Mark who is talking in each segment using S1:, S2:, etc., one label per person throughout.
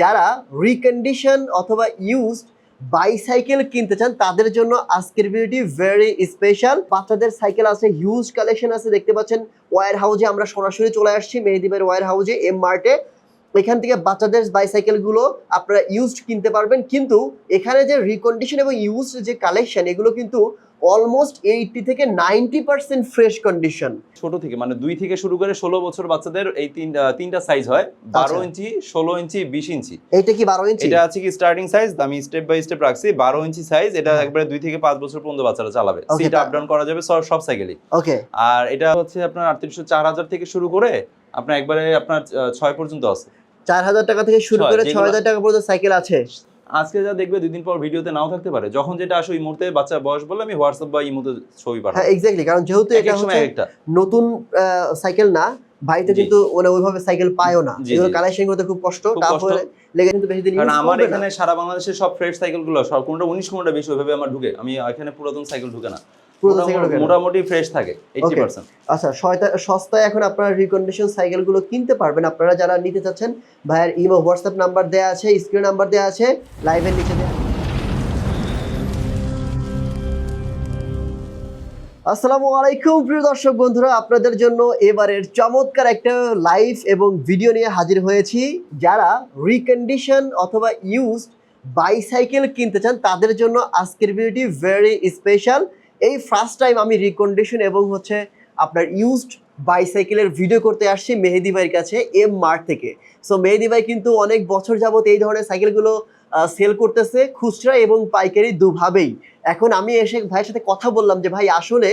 S1: যারা রিকন্ডিশন অথবা used bicycle কিনতে চান, তাদের জন্য আজকের ভিডিওটি ভেরি স্পেশাল বাচ্চাদের সাইকেল আছে হিউজ কালেকশন আছে, দেখতে পাচ্ছেন ওয়ার হাউজে আমরা সরাসরি চলে আসছি মেহেদিবের ওয়ার হাউজে এম মার্টে এখান থেকে বাচ্চাদের বাইসাইকেলগুলো আপনারা ইউজড কিনতে পারবেন। কিন্তু এখানে যে রিকন্ডিশন এবং ইউজড যে কালেকশন এগুলো কিন্তু অলমোস্ট এইটটি থেকে নাইনটি পার্সেন্ট ফ্রেশ কন্ডিশন
S2: ছোট থেকে মানে দুই থেকে শুরু করে ষোলো বছর বাচ্চাদের এই তিনটা সাইজ হয়। বারো
S1: আচ্ছা।
S2: ইঞ্চি ষোলো ইঞ্চি বিশ ইঞ্চি।
S1: এইটা কি বারো ইঞ্চি?
S2: এটা আছে কি স্টার্টিং সাইজ আমি স্টেপ বাই স্টেপ রাখছি। বারো ইঞ্চি সাইজ এটা
S1: হ্যাঁ।
S2: একবারে দুই থেকে পাঁচ বছর পর্যন্ত বাচ্চারা চালাবে। সিট আপ ডাউন করা যাবে সব সাইকেলই
S1: ওকে
S2: আর এটা হচ্ছে আপনার আটত্রিশশো চার হাজার থেকে শুরু করে আপনার একবারে আপনার ছয় পর্যন্ত আছে।
S1: চার হাজার টাকা থেকে শুরু করে ছয় হাজার টাকা পর্যন্ত সাইকেল আছে।
S2: আজকে যা দেখবে দুই দিন পর ভিডিওতে নাও থাকতে পারে। যখন যেটা আসো এই মুহূর্তে বাচ্চার বয়স বলে আমি হোয়াটসঅ্যাপ বা ইমোতে ছবি
S1: হ্যাঁ এক্স্যাক্টলি কারণ যেহেতু এটা
S2: একটা।
S1: নতুন সাইকেল না বাড়িতে
S2: জি।
S1: কিন্তু ওরা ওইভাবে সাইকেল পায়ও না।
S2: যেগুলো
S1: এগুলো কালেকশন করতে খুব কষ্ট। হয়ে লেগে কিন্তু বেশি দিন
S2: কারণ আমার এখানে সারা বাংলাদেশের সব ফ্রেশ সাইকেলগুলো সব কোনটা উনিশ কোনটা বেশি ওইভাবে আমার ঢুকে। আমি এখানে পুরাতন সাইকেল ঢুকে না। মোটামুটি- ফ্রেশ থাকে এইটি
S1: Okay.
S2: পার্সেন্ট
S1: আচ্ছা সস্তায় এখন আপনারা রিকন্ডিশন সাইকেলগুলো কিনতে পারবেন। আপনারা যারা নিতে চাচ্ছেন ভাইয়ের ইমো হোয়াটসঅ্যাপ নাম্বার দেওয়া আছে স্ক্রিন নাম্বার দেওয়া আছে লাইভের নিচে আসসালামু আলাইকুম প্রিয় দর্শক বন্ধুরা। আপনাদের জন্য এবারের চমৎকার একটা লাইভ এবং ভিডিও নিয়ে হাজির হয়েছি। যারা রিকন্ডিশন অথবা ইউজড বাইসাইকেল কিনতে চান তাদের জন্য আজকের ভিডিওটি ভেরি স্পেশাল এই ফার্স্ট টাইম আমি রিকন্ডিশন এবং হচ্ছে আপনার ইউজড বাইসাইকেলের ভিডিও করতে আসছি মেহেদি ভাইয়ের কাছে এম মার্ট থেকে। সো মেহেদি ভাই কিন্তু অনেক বছর যাবত এই ধরনের সাইকেলগুলো সেল করতেছে খুচরা এবং পাইকারি দুভাবেই। এখন আমি এসে ভাইয়ের সাথে কথা বললাম যে, ভাই, আসলে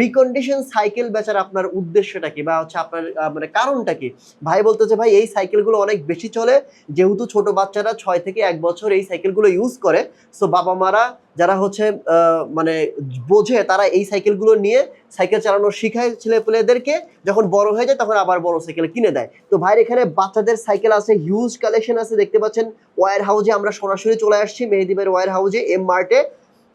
S1: রিকন্ডিশন সাইকেল বেচার আপনার উদ্দেশ্যটা কি? বা হচ্ছে আপনার মানে কারণটা কি? ভাই বলতেছে, ভাই, এই সাইকেলগুলো অনেক বেশি চলে। যেহেতু ছোট বাচ্চারা ছয় থেকে এক বছর এই সাইকেলগুলো ইউজ করে সো বাবা মারা যারা হচ্ছে মানে বোঝে, তারা এই সাইকেলগুলো নিয়ে সাইকেল চালানো শিখায় ছেলেপেলেদেরকে যখন বড় হয়ে যায়, তখন আবার বড় সাইকেল কিনে দেয়। তো ভাইয়ের এখানে বাচ্চাদের সাইকেল আছে হিউজ কালেকশন আছে। দেখতে পাচ্ছেন ওয়ার হাউজে আমরা সরাসরি চলে আসছি মেহেদিবের ওয়ার হাউজে এম মার্টে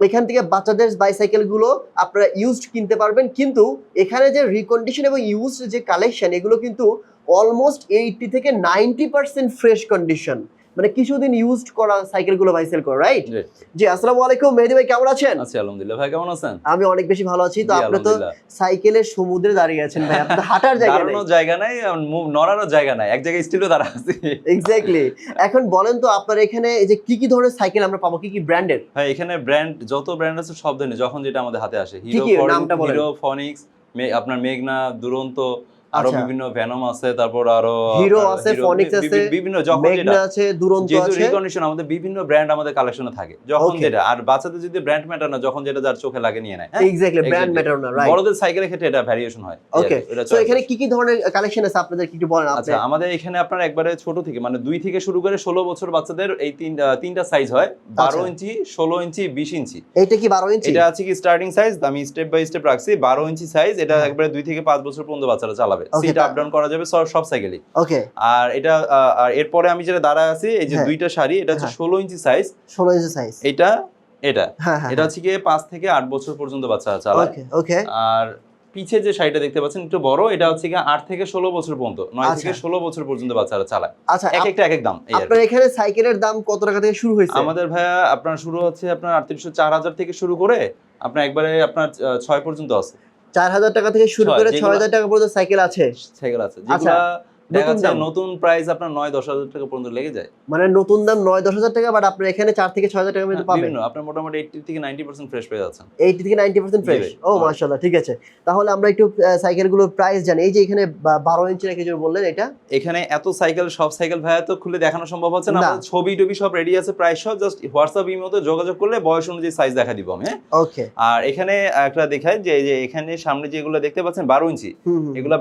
S1: এখান থেকে বাচ্চাদের বাইসাইকেলগুলো আপনারা ইউজড কিনতে পারবেন। কিন্তু এখানে যে রিকন্ডিশন এবং ইউজড যে কালেকশন এগুলো কিন্তু অলমোস্ট এইটটি থেকে নাইনটি পার্সেন্ট ফ্রেশ কন্ডিশন মানে কিছুদিন ইউজড করা সাইকেলগুলো ভাই সেল করে রাইট জি। আসসালামু আলাইকুম মেহেদি ভাই কেমন আছেন?
S2: আছি আলহামদুলিল্লাহ। ভাই কেমন আছেন?
S1: আমি অনেক বেশি ভালো আছি তো আপনি তো সাইকেলের সমুদ্রে দাঁড়িয়ে আছেন ভাই। আপনার হাঁটার জায়গা নেই।
S2: দাঁড়ানোর জায়গা নাই মুভ নড়ানোর জায়গা নাই। এক জায়গায় স্টিলও দাঁড়া আছে।
S1: এক্স্যাক্টলি এখন বলেন তো আপনার এখানে এই যে কি কি ধরনের সাইকেল আমরা পাবো কি কি ব্র্যান্ডের
S2: ভাই এখানে ব্র্যান্ড যত ব্র্যান্ড আছে সব ধরনের যখন যেটা আমাদের হাতে আসে। হিরো? হিরো ফনিক্স আপনার মেঘনা দুরন্ত আরও
S1: আচ্ছা।
S2: বিভিন্ন ভ্যানম আছে তারপর আরও
S1: হিরো আছে, ফনিক্স আছে,
S2: বিভিন্ন যখন যেটা
S1: আছে দুরন্ত আছে।
S2: রিকন্ডিশন আমাদের বিভিন্ন ব্র্যান্ড আমাদের কালেকশনে থাকে যখন যেটা আর বাচ্চাদের যদি ব্র্যান্ড ম্যাটার না যখন যেটা যার চোখে লাগে নিয়ে নেয়?
S1: এক্স্যাক্টলি ব্র্যান্ড ম্যাটার না রাইট
S2: বড়দের সাইকেলের ক্ষেত্রে এটা ভ্যারিয়েশন হয়।
S1: ওকে
S2: এটা choice
S1: এখানে কি কি ধরনের কালেকশন আছে আপনাদের? কি একটু বলেন আপনি?
S2: আচ্ছা আমাদের এখানে আপনার একবারে ছোট থেকে মানে দুই থেকে শুরু করে ষোলো বছর বাচ্চাদের এই তিন তিনটা সাইজ হয়। বারো
S1: আচ্ছা।
S2: ইঞ্চি ষোলো ইঞ্চি বিশ ইঞ্চি।
S1: এইটা কি বারো ইঞ্চি?
S2: এটা আছে কি স্টার্টিং সাইজ আমি স্টেপ বাই স্টেপ রাখছি বারো ইঞ্চি সাইজ এটা
S1: হ্যাঁ।
S2: একবারে দুই থেকে পাঁচ বছর পর্যন্ত বাচ্চারা চালাবে। সিট আপ ডাউন করা যাবে সব সাইকেলই
S1: ওকে
S2: আর এটা আর এরপরে আমি যেটা দাঁড়ায় আছি এই যে
S1: হ্যাঁ।
S2: দুইটা শাড়ি এটা হচ্ছে
S1: হ্যাঁ।
S2: ষোলো ইঞ্চি সাইজ
S1: ষোলো ইঞ্চি সাইজ
S2: এটা এটা।
S1: হ্যাঁ
S2: এটা হচ্ছে গিয়ে পাঁচ থেকে আট বছর পর্যন্ত বাচ্চা চালায়
S1: ওকে
S2: আর পিছে যে শাড়িটা দেখতে পাচ্ছেন একটু বড় এটা হচ্ছে গিয়ে আট থেকে ষোলো বছর পর্যন্ত নয়
S1: আচ্ছা।
S2: থেকে ষোলো বছর পর্যন্ত বাচ্চারা চালায়।
S1: আচ্ছা
S2: এক একটা এক এক দাম কি।
S1: আপনার এখানে সাইকেলের দাম কত টাকা থেকে শুরু হয়েছে?
S2: আমাদের ভাইয়া আপনার শুরু হচ্ছে আপনার আটত্রিশশো চার হাজার থেকে শুরু করে আপনার একবারে আপনার ছয় পর্যন্ত আছে।
S1: চার হাজার টাকা থেকে শুরু করে ছয় হাজার টাকা পর্যন্ত সাইকেল আছে।
S2: সাইকেল আছে।
S1: আচ্ছা,
S2: দেখা
S1: নতুন
S2: নতুন প্রাইস আপনার নয় দশ হাজার টাকা পর্যন্ত লেগে যায়।
S1: মানে নতুন দাম নয় দশ হাজার টাকা বাট আপনার এখানে চার থেকে ছয় হাজার টাকা মধ্যে পাবেন।
S2: বিভিন্ন আপনার মোটামুটি এইটি থেকে নাইনটি পার্সেন্ট ফ্রেশ পেয়ে যাচ্ছেন।
S1: এইটি থেকে নাইনটি পার্সেন্ট ফ্রেশ ও
S2: হ্যাঁ।
S1: মাশাল্লাহ ঠিক আছে। তাহলে আমরা একটু সাইকেলগুলোর প্রাইস জানি। এই যে এখানে বারো ইঞ্চি নাকি বললেন এটা?
S2: এখানে এত সাইকেল সব সাইকেল ভাইয়া তো খুলে দেখানো সম্ভব হচ্ছে না। ছবি টবি সব রেডি আছে প্রাইস সব। জাস্ট হোয়াটসঅ্যাপ ইমোতে যোগাযোগ করলে বয়স অনুযায়ী সাইজ দেখা দিব আমি হ্যাঁ?
S1: ওকে
S2: আর এখানে একটা দেখায় যে এখানে সামনে যেগুলো দেখতে পাচ্ছেন বারো ইঞ্চি। এগুলো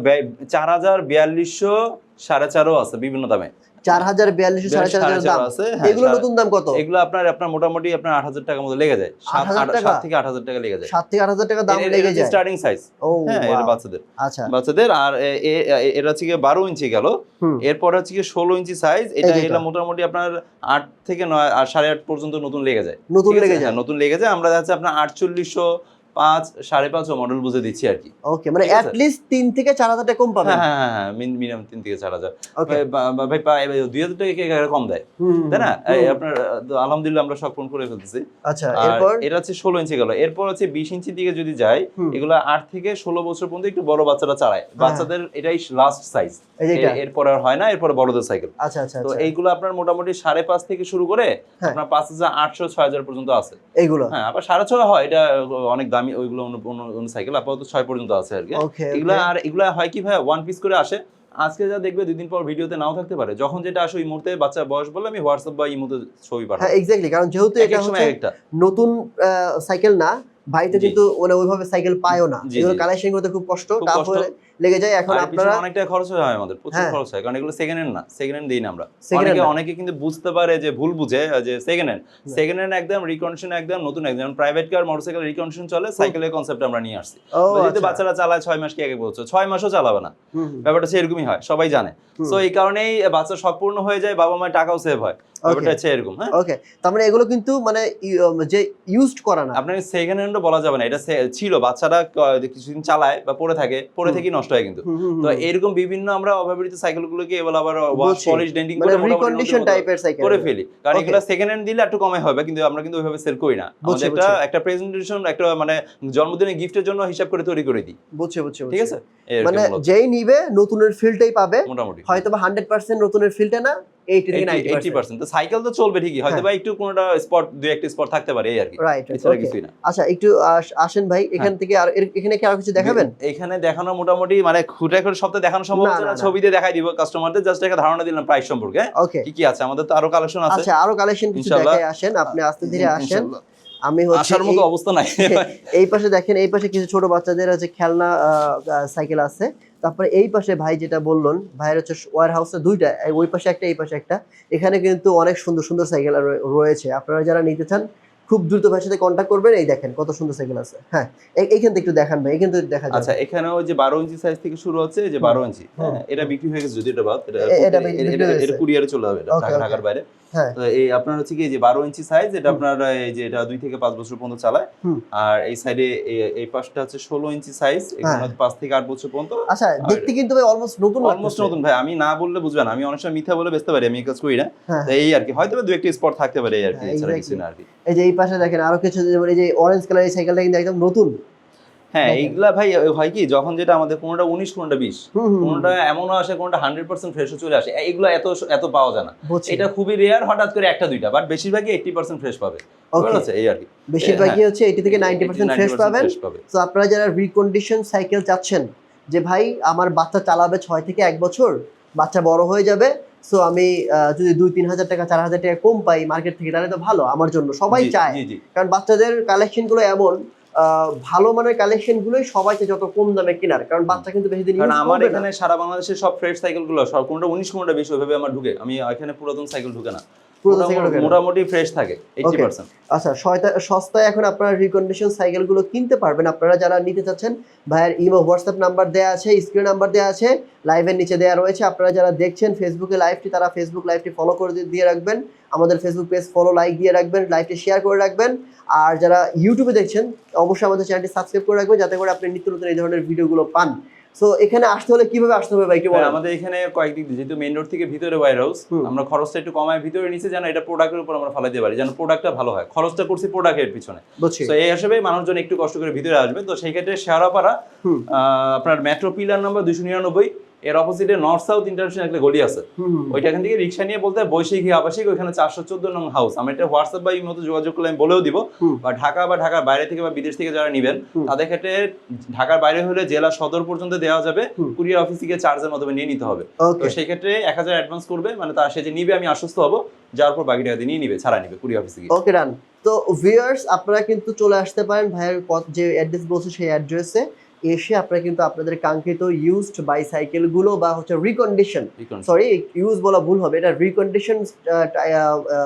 S2: চার হাজার বিয়াল্লিশশো সাড়ে চারও আছে বিভিন্ন দামে।
S1: চার হাজার বিয়াল্লিশ সাড়ে চার হাজার দাম
S2: হ্যাঁ,
S1: এগুলো নতুন দাম কত?
S2: এগুলো আপনার আপনার মোটামুটি আপনার আট হাজার টাকার মতো লেগে যায়। সাত
S1: 8,000
S2: আট-
S1: টাকা?
S2: সাত থেকে আট হাজার টাকা লেগে যায়।
S1: সাত থেকে আট হাজার টাকা দাম লেগে যায়।
S2: স্টার্টিং সাইজ হ্যাঁ এটা বাচ্চাদের।
S1: আচ্ছা।
S2: বাচ্চাদের আর এ- এ- এ- এটা হচ্ছে গিয়ে বারো ইঞ্চি গেল। এরপর হচ্ছে গিয়ে ষোলো ইঞ্চি সাইজ এটা এটা। মোটামুটি আপনার আট থেকে নয় আর সাড়ে আট পর্যন্ত নতুন লেগে যায়।
S1: নতুন লেগে যায়।
S2: হ্যাঁ, নতুন লেগে যায়। আমরা যাচ্ছে আপনার আটচল্লিশশো পাঁচ সাড়ে মডেল বুঝে দিচ্ছি আর কি।
S1: ওকে মানে অ্যাট লিস্ট তিন থেকে চার হাজার টাকা কম পাবেন।
S2: হ্যাঁ হ্যাঁ হ্যাঁ মিনিমাম তিন থেকে চার হাজার। ভাই, বা- বা- ভাই দুই হাজার টাকা কম দেয়? তাই না? আপনার আলহামদুলিল্লাহ আমরা সব করে ফেলতেছি।
S1: আচ্ছা এরপর?
S2: এটা হচ্ছে ষোলো ইঞ্চি গেল। এরপর হচ্ছে বিশ ইঞ্চি দিকে যদি
S1: হুম।
S2: এগুলো আট থেকে ষোলো বছর পর্যন্ত একটু বড় বাচ্চারা চালায়। বাচ্চাদের এটাই লাস্ট সাইজ এরপর আর হয় না এরপর বড়দের সাইকেল
S1: আচ্ছা আচ্ছা
S2: তো
S1: আচ্ছা।
S2: এইগুলো আপনার মোটামুটি সাড়ে পাঁচ থেকে শুরু করে
S1: হ্যাঁ।
S2: আপনার পাঁচ হাজার আটশো ছয় হাজার পর্যন্ত আছে।
S1: এইগুলো?
S2: হ্যাঁ আবার সাড়ে ছয় হয় এটা অনেক দামি ওইগুলো অন্য- সাইকেল আপাতত ছয় পর্যন্ত আছে আর কি। এগুলো আর এগুলো হয় কি ভাই ওয়ান পিস করে আসে। আজকে যা দেখবে দুদিন পর ভিডিওতে নাও থাকতে পারে। যখন যেটা আসে ওই মুহূর্তে বাচ্চা বয়স বলে আমি হোয়াটসঅ্যাপ বা ইমোতে ছবি পাঠাই
S1: হ্যাঁ এক্স্যাক্টলি কারণ যেহেতু এটা হচ্ছে
S2: একটা।
S1: নতুন সাইকেল না
S2: ভাইতে।
S1: কিন্তু ওরা ওইভাবে সাইকেল পায়ও না। এগুলো। কালেকশন করতে খুব কষ্ট। হয়ে লেগে যায় এখন আপনারা
S2: অনেকটা খরচ হয় আমাদের প্রচুর
S1: হ্যাঁ।
S2: খরচ হয় কারণ এগুলো সেকেন্ড হ্যান্ড না সেকেন্ড হ্যান্ড দিই না আমরা। অনেকে অনেকে কিন্তু বুঝতে পারে যে ভুল বুঝে যে সেকেন্ড হ্যান্ড সেকেন্ড হ্যান্ড একদম রিকন্ডিশন একদম নতুন একদম। প্রাইভেট কার মোটরসাইকেল রিকন্ডিশন চলে সাইকেলের কনসেপ্ট আমরা নিয়ে আসছি। যদি
S1: আচ্ছা।
S2: বাচ্চারা চালায় ছয় মাস কি আগে বলছো ছয় মাসও চালাবে না। ব্যাপারটা হচ্ছে এরকমই হয় সবাই জানে। তো এই কারণেই বাচ্চা সম্পূর্ণ হয়ে যায় বাবা মায়ের টাকাও সেভ হয়। এরকম হ্যাঁ।
S1: ওকে তার মানে এগুলো কিন্তু মানে যে ইউজড করা না।
S2: সেকেন্ড হ্যান্ডও বলা যাবে না এটা ছিল বাচ্চারা কিছুদিন চালায় বা পড়ে থাকে পড়ে
S1: হুম।
S2: নষ্ট হয় কিন্তু। তো এরকম বিভিন্ন আমরা অব্যবহৃত সাইকেলগুলোকে এবার আবার ওয়াশ পলিশ ডেন্টিং করে
S1: রিকন্ডিশন টাইপের সাইকেল
S2: করে ফেলি। কারণ. এগুলো সেকেন্ড হ্যান্ড দিলে একটু কমে হবে কিন্তু আমরা কিন্তু ওইভাবে সেল করি না। আমাদের একটা একটা প্রেজেন্টেশন একটা মানে জন্মদিনের গিফটের জন্য হিসাব করে তৈরি করে দিই।
S1: বুঝছে বুঝছে
S2: ঠিক আছে?
S1: মানে যেই নিবে নতুনের ফিলটাই পাবে।
S2: মোটামুটি
S1: হয়তো বা হান্ড্রেড পার্সেন্ট নতুনের ফিলটা না এইটি থেকে নাইনটি
S2: এইটি পার্সেন্ট তো সাইকেল তো চলবে ঠিকই হয়তো
S1: হ্যাঁ।
S2: একটু কোনোটা স্পট দুই একটা স্পট থাকতে পারে এই আর কি।
S1: রাইট
S2: এছাড়া কিছুই না।
S1: আচ্ছা একটু আসেন ভাই এখান থেকে আর এখানে কি আর কিছু দেখাবেন?
S2: এখানে দেখানো মোটামুটি মানে খুঁটে করে সপ্তাহে দেখানো সম্ভব
S1: না,
S2: হচ্ছে
S1: না,
S2: না
S1: না।
S2: ছবি দিয়ে দেখাই দিব কাস্টমারদের জাস্ট একটা ধারণা দিলাম প্রাইস সম্পর্কে হ্যাঁ? কি কি আছে? আমাদের তো আরও কালেকশন আছে।
S1: আচ্ছা আরও কালেকশন কিছু দেখাই আসেন আপনি আস্তে ধীরে আসেন। আমি হচ্ছে
S2: আসার মতো অবস্থা নাই।
S1: এই পাশে দেখেন এই পাশে কিছু ছোট বাচ্চাদের আছে খেলনা সাইকেল আছে। তারপরে এই পাশে ভাই যেটা বললেন ভাইয়ের হচ্ছে ওয়ার হাউসে দুইটা ওই পাশে একটা এই পাশে একটা। এখানে কিন্তু অনেক সুন্দর সুন্দর সাইকেল রয়েছে। আপনারা যারা নিতে চান খুব দ্রুত ভাইয়ের সাথে কন্ট্যাক্ট করবেন। এই দেখেন কত সুন্দর সাইকেল আছে। হ্যাঁ এইখান থেকে একটু দেখান ভাই এখান থেকে দেখা যাবে।
S2: আচ্ছা এখানে ওই যে বারো ইঞ্চি সাইজ থেকে শুরু হচ্ছে যে বারো ইঞ্চি। হ্যাঁ, এটা বিক্রি হয়ে গেছে যদি এটা বাদ এটা
S1: এটা হয়ে।
S2: কুরিয়ারে চলে যাবে. ঢাকার বাইরে।
S1: হ্যাঁ
S2: এই আপনার হচ্ছে কি যে বারো ইঞ্চি সাইজ এটা আপনার এই যে এটা দুই থেকে পাঁচ বছর পর্যন্ত চালায়। আর এই সাইডে এই পাশটা হচ্ছে ষোলো ইঞ্চি সাইজ এখানে
S1: হ্যাঁ।
S2: পাঁচ থেকে আট বছর পর্যন্ত।
S1: আচ্ছা দেখতে কিন্তু ভাই অলমোস্ট নতুন
S2: অলমোস্ট নতুন ভাই আমি না বললে বুঝবেন আমি অনেক সময় মিথ্যা বলে বেচতে পারি আমি কাজ করি না।
S1: হ্যাঁ।
S2: এই আর কি হয়তো দু একটা স্পট থাকতে পারে আর কি
S1: হ্যাঁ,
S2: এছাড়া কিছু না আর কি।
S1: এই যে এই পাশে দেখেন আরও কিছু যেমন এই যে অরেঞ্জ কালার এই সাইকেলটা কিন্তু একদম নতুন।
S2: হ্যাঁ এইগুলা ভাই হয় কি যখন যেটা আমাদের কোনোটা উনিশ কোনোটা বিশ কোনোটা এমনও আসে কোনোটা হান্ড্রেড পার্সেন্ট ফ্রেশও চলে আসে। এগুলো এত এত পাওয়া যায় না। এটা খুবই রেয়ার হঠাৎ করে একটা দুইটা বাট বেশিরভাগই এইটি পার্সেন্ট ফ্রেশ পাবে? এই আর কি।
S1: বেশিরভাগই হচ্ছে এইটি থেকে নাইনটি পার্সেন্ট ফ্রেশ পাবেন। তো আপনারা যারা রিকন্ডিশন সাইকেল চাচ্ছেন যে ভাই আমার বাচ্চা চালাবে ছয় থেকে এক বছর বাচ্চা বড় হয়ে যাবে সো আমি যদি দুই তিন হাজার টাকা চার হাজার টাকা কম পাই মার্কেট থেকে তাহলে তো ভালো আমার জন্য সবাই চায়। কারণ বাচ্চাদের কালেকশনগুলো এমন ভালো মানের কালেকশন গুলোই সবাইকে যত কম দামে কেনার কারণ বাচ্চা কিন্তু বেশি দিন
S2: কারণ আমার এখানে সারা বাংলাদেশের সব ফ্রেশ সাইকেলগুলো সব কোনটা উনিশ কোনটা বেশি ওইভাবে আমার ঢুকে। আমি এখানে পুরাতন সাইকেল ঢুকে না। মোটামুটি-
S1: সাইকেল কেনা।
S2: মোটামুটি ফ্রেশ থাকে এইটি পার্সেন্ট
S1: আচ্ছা সস্তায় এখন আপনারা রিকন্ডিশন সাইকেলগুলো কিনতে পারবেন। আপনারা যারা নিতে চাচ্ছেন ভাইয়ের ইমো হোয়াটসঅ্যাপ নাম্বার দেওয়া আছে স্ক্রিন নাম্বার দেওয়া আছে লাইভের নিচে দেওয়া রয়েছে। আপনারা যারা দেখছেন ফেসবুকে লাইভটি তারা ফেসবুক লাইভটি ফলো করে দিয়ে- দিয়ে রাখবেন। আমাদের ফেসবুক পেজ ফলো লাইক দিয়ে রাখবেন লাইভটি শেয়ার করে রাখবেন। আর যারা ইউটিউবে দেখছেন অবশ্যই আমাদের চ্যানেলটি সাবস্ক্রাইব করে রাখবেন যাতে করে আপনি নিত্য নতুন এই ধরনের ভিডিওগুলো পান। সো এখানে আসতে হলে কীভাবে আসতে হবে ভাই একটু বলেন।
S2: আমাদের এখানে কয়েকদিক যেহেতু মেইন রোড থেকে ভিতরে ওয়ার হাউস আমরা খরচটা একটু কমায় ভিতরে নিচে যেন এটা প্রোডাক্টের উপর আমরা ফালাইতে পারি যেন প্রোডাক্টটা ভালো হয়। খরচটা করছি প্রোডাক্টের পিছনে। তো এই হিসেবে মানুষজন একটু কষ্ট করে ভিতরে আসবে। তো সেই ক্ষেত্রে শেয়ারাপাড়া আহ, আপনার মেট্রো পিলার নাম্বার দুশো নিরানব্বই এর অপোজিটে নর্থ সাউথ ইন্টারন্যাশনাল একটা গলি আছে। ওইটা এখান থেকে রিক্সা নিয়ে বলতে বৈশাখী আবাসিক ওইখানে চারশো চোদ্দ নং হাউস আমি এটা হোয়াটসঅ্যাপ বা এই মতো যোগাযোগ করলে আমি বলেও দিব। বা ঢাকা বা ঢাকার বাইরে থেকে বা বিদেশ থেকে যারা নেবেন তাদের ক্ষেত্রে ঢাকার বাইরে হলে জেলা সদর পর্যন্ত দেওয়া যাবে। কুরিয়ার অফিস থেকে চার্জের মাধ্যমে নিয়ে নিতে হবে। তো সেই ক্ষেত্রে এক হাজার অ্যাডভান্স করবে মানে তার সে যে নিবে আমি আশ্বস্ত হব। যার পর বাকি টাকা দিয়ে নিয়ে নিবে ছাড়া নিবে কুরিয়ার অফিস থেকে।
S1: ওকে ডান তো ভিউয়ার্স আপনারা কিন্তু চলে আসতে পারেন ভাইয়ের যে অ্যাড্রেস বলছে সেই অ্যাড্রেসে এসে আপনারা কিন্তু আপনাদের কাঙ্ক্ষিত ইউজড বাইসাইকেলগুলো বা হচ্ছে রিকন্ডিশন সরি ইউজ বলা ভুল হবে। এটা রিকন্ডিশন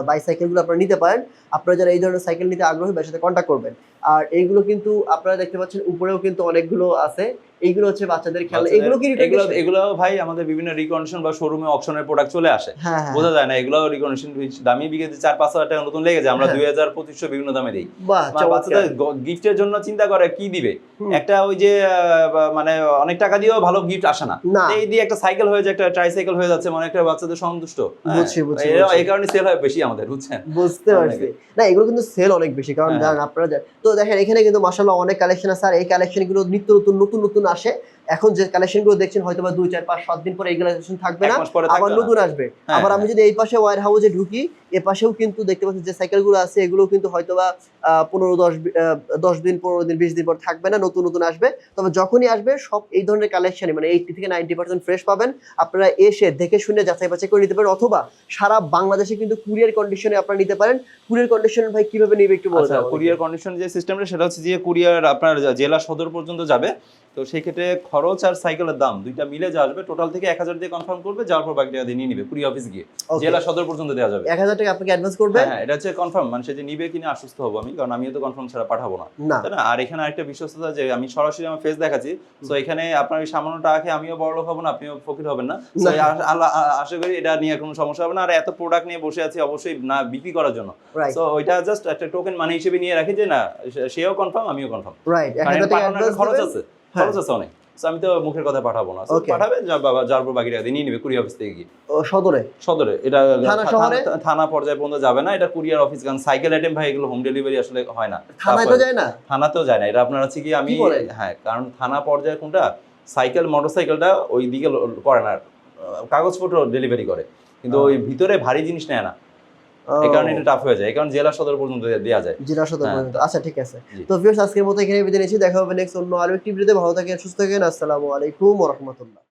S1: বাইসাইকেলগুলো আপনারা নিতে পারেন। আপনারা যারা এই ধরনের সাইকেল নিতে আগ্রহী বা সাথে কন্ট্যাক্ট করবেন। আর এইগুলো কিন্তু আপনারা দেখতে পাচ্ছেন উপরেও কিন্তু অনেকগুলো আছে। এইগুলো হচ্ছে বাচ্চাদের খেলনা। এগুলো কি
S2: এগুলো এগুলো ভাই আমাদের বিভিন্ন রিকন্ডিশন বা শোরুমে অকশনের প্রোডাক্ট চলে আসে।
S1: হ্যাঁ হ্যাঁ।
S2: বোঝা যায় না এগুলো রিকন্ডিশন দামি বিঘে চার পাঁচ হাজার টাকা নতুন লেগে যায় আমরা
S1: হ্যাঁ।
S2: দুই হাজার পঁচিশশো বিভিন্ন দামে দিই।
S1: বাহ
S2: বাচ্চাদের গিফটের জন্য চিন্তা করে কি দিবে? একটা ওই যে মানে অনেক টাকা দিয়েও ভালো গিফট আসে না। এই দিয়ে একটা সাইকেল হয়ে যায় একটা ট্রাইসাইকেল হয়ে যাচ্ছে মানে একটা বাচ্চাদের সন্তুষ্ট। এই কারণে সেল হয় বেশি আমাদের বুঝছেন?
S1: বুঝতে পারছি। না এগুলো কিন্তু সেল অনেক বেশি কারণ। আপনারা তো দেখেন এখানে কিন্তু মাসাল্লাহ অনেক কালেকশন আছে। আর এই কালেকশনগুলো নিত্য নতুন নতুন নতুন আসে। এখন যে কালেকশনগুলো দেখছেন হয়তো বা দুই চার পাঁচ সাত দিন পরে এই কালেকশন থাকবে না। আবার নতুন আসবে।
S2: হ্যাঁ,
S1: আবার আমি
S2: হ্যাঁ।
S1: যদি এই পাশে ওয়ার হাউসে ঢুকি এ পাশেও কিন্তু দেখতে পাচ্ছি যে সাইকেলগুলো আছে এগুলো কিন্তু হয়তো বা পনেরো দশ দশ দিন পনেরো দিন বিশ দিন পর থাকবে না নতুন নতুন আসবে। তবে যখনই আসবে সব এই ধরনের কালেকশনই মানে এইটি থেকে নাইনটি পার্সেন্ট ফ্রেশ পাবেন। আপনারা এসে দেখে শুনে যাচাই বাছাই করে নিতে পারেন অথবা সারা বাংলাদেশে কিন্তু কুরিয়ার কন্ডিশনে আপনারা নিতে পারেন। কুরিয়ার কন্ডিশন ভাই কীভাবে নিবে একটু বলে দাও আমাকে।
S2: কুরিয়ার কন্ডিশন যে সিস্টেমটা সেটা হচ্ছে যে কুরিয়ার আপনার জেলা সদর পর্যন্ত যাবে। তো সেই ক্ষেত্রে খরচ আর সাইকেলের দাম দুইটা মিলে যা আসবে টোটাল থেকে এক হাজার দিয়ে কনফার্ম করবে যাওয়ার পর বাকি টাকা দিয়ে নিয়ে নিবে কুরিয়ার অফিস গিয়ে। জেলা সদর পর্যন্ত দেওয়া যাবে।
S1: এক হাজার টাকা আপনাকে অ্যাডভান্স করবে?
S2: হ্যাঁ এটা হচ্ছে কনফার্ম মানে সে যে নিবে কিনা আশ্বস্ত হব আমি কারণ আমিও তো কনফার্ম ছাড়া পাঠাবো না। তাই না? আর এখানে আরেকটা বিশ্বস্ততা যে আমি সরাসরি আমার ফেস দেখাচ্ছি তো এখানে আপনার এই সামান্য টাকা খেয়ে আমিও বড় লোক হব না আপনিও ফকির হবেন না। আশা করি এটা নিয়ে কোনো সমস্যা হবে না আর এত প্রোডাক্ট নিয়ে বসে আছি অবশ্যই না বিক্রি করার জন্য। তো ওইটা জাস্ট একটা টোকেন মানে হিসেবে নিয়ে রাখি যে না সেও কনফার্ম আমিও কনফার্ম
S1: রাইট
S2: খরচ আছে। খরচ আছে অনেক। আমি তো মুখের কথা পাঠাবো না। পাঠাবে যা- বাবা যার পর বাকি টাকা দিয়ে নিয়ে নেবে কুরিয়ার অফিস থেকে গিয়ে।
S1: সদরে?
S2: সদরে। এটা
S1: থানা
S2: পর্যায়ে পর্যন্ত যাবে না। এটা কুরিয়ার অফিস কারণ সাইকেল আইটেম ভাই এগুলো হোম ডেলিভারি আসলে হয় না।
S1: থানায় তো যায় না?
S2: থানাতেও যায় না। এটা আপনার হচ্ছে কি আমি হ্যাঁ কারণ থানা পর্যায়ে কোনটা? সাইকেল মোটরসাইকেলটা ওই দিকে করে না। কাগজপত্র ডেলিভারি করে। কিন্তু ওই ভিতরে ভারী জিনিস নেয় না। এই কারণে এটা টাফ হয়ে যায়। এই কারণে জেলা সদর পর্যন্ত দেওয়া যায়।
S1: জেলা সদর
S2: হ্যাঁ।
S1: পর্যন্ত। আচ্ছা ঠিক আছে। তো ভিউয়ার্স আজকের মতো এখানে বিদায় নিচ্ছি। দেখা হবে নেক্সট অন্য আরও একটি ভিডিওতে ভালো থাকেন সুস্থ থাকেন। আসসালামু আলাইকুম ওয়া রাহমাতুল্লাহ।